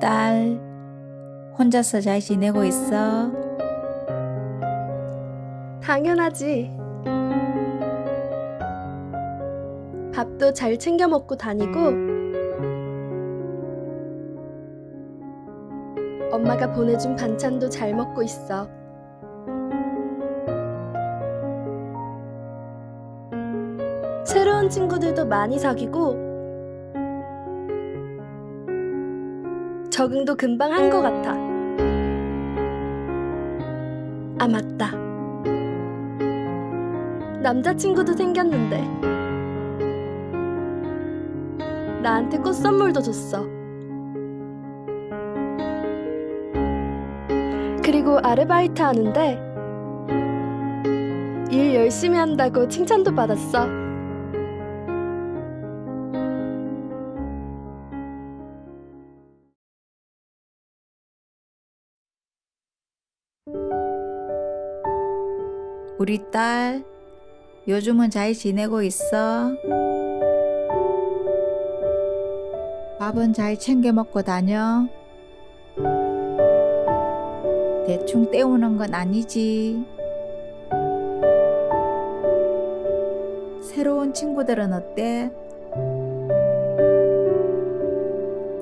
딸, 혼자서 잘 지내고 있어? 당연하지. 밥도 잘 챙겨 먹고 다니고, 엄마가 보내준 반찬도 잘 먹고 있어. 새로운 친구들도 많이 사귀고, 적응도 금방 한 것 같아. 아, 맞다. 남자친구도 생겼는데 나한테 꽃 선물도 줬어. 그리고 아르바이트 하는데 일 열심히 한다고 칭찬도 받았어. 우리 딸, 요즘은 잘 지내고 있어? 밥은 잘 챙겨 먹고 다녀? 대충 때우는 건 아니지. 새로운 친구들은 어때?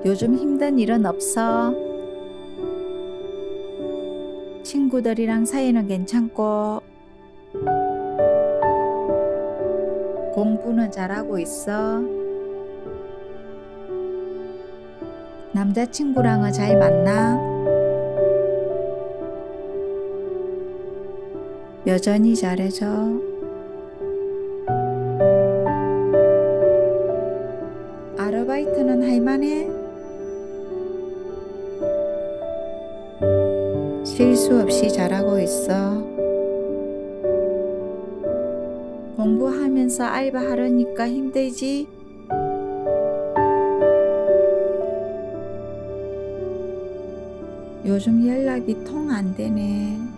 요즘 힘든 일은 없어? 친구들이랑 사이는 괜찮고, 공부는 잘하고 있어? 남자친구랑은 잘 만나? 여전히 잘해줘. 아르바이트는 할만해? 실수 없이 잘하고 있어. 공부하면서 알바 하려니까 힘들지? 요즘 연락이 통 안 되네.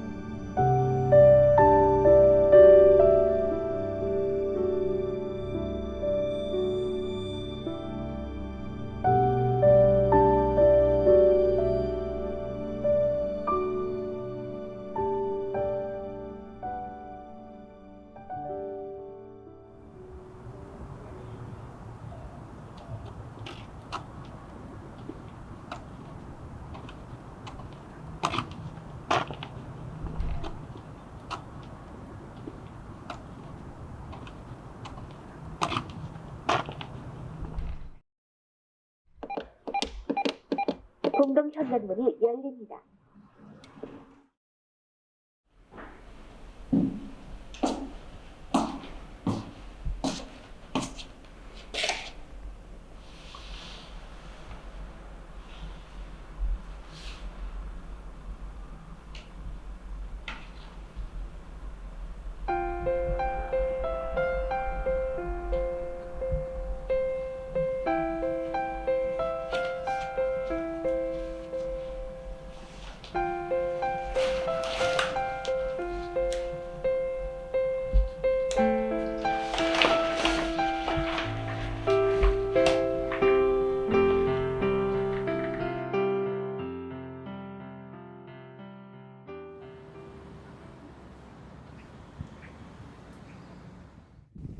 공동 현관문이 열립니다.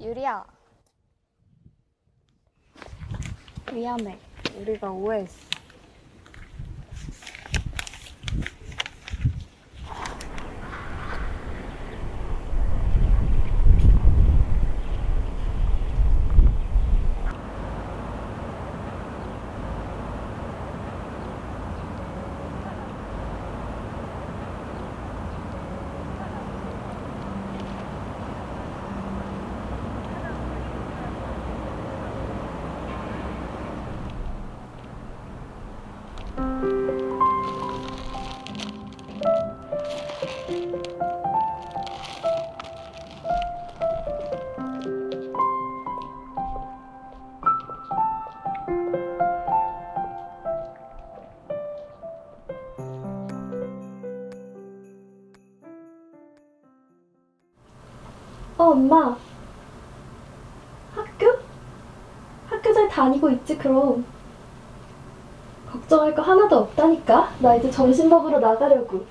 유리야. 미안해. 우리가 오해했어. 어, 엄마. 학교? 학교 잘 다니고 있지, 그럼. 걱정 걱정할 거 하나도 없다니까. 나 이제 점심 먹으러 나가려고.